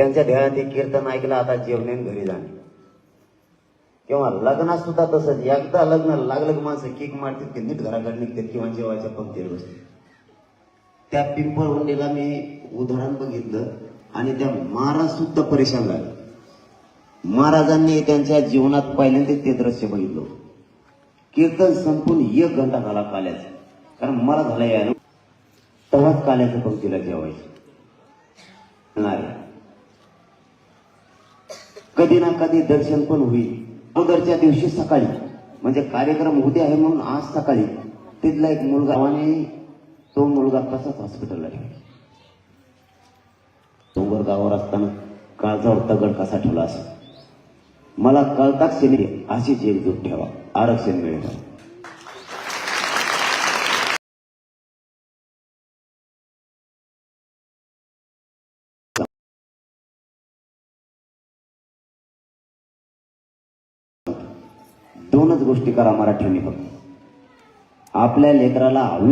त्यांच्या ध्येयात ते कीर्तन ऐकलं आता जेवणे घरी जाणे. किंवा लग्नात सुद्धा तसंच एकदा लग्न लागलं की माणसं केक मारतात ते नीट घराकडे निघतात किंवा जेवायच्या पंक्तीवर बसतात. त्या पिंपळ उंडीला मी उदाहरण बघितलं आणि त्या महाराज सुद्धा परेशान झाले. महाराजांनी त्यांच्या जीवनात पहिल्यांदा ते दृश्य बघितलं. कीर्तन संपून एक घंटा झाला काल्याचा. कारण मला झालं यायला तेव्हाच काल्याचं पंक्तीला जेवायचं. नाही कधी ना कधी दर्शन पण होईल. अगोदरच्या दिवशी सकाळी म्हणजे कार्यक्रम उद्या आहे म्हणून आज सकाळी तिथला एक मुलगा आणि तो मुलगा तसाच हॉस्पिटलला ठेवला डोंगर गावावर असताना काळजावर दगड कसा ठेवला असं मला कळताच अशीच एकजूट ठेवा आरक्षण मिळेल. दोनच गोष्टी करा मराठ्यांनी फक्त आपल्या लेकराला आयुष्य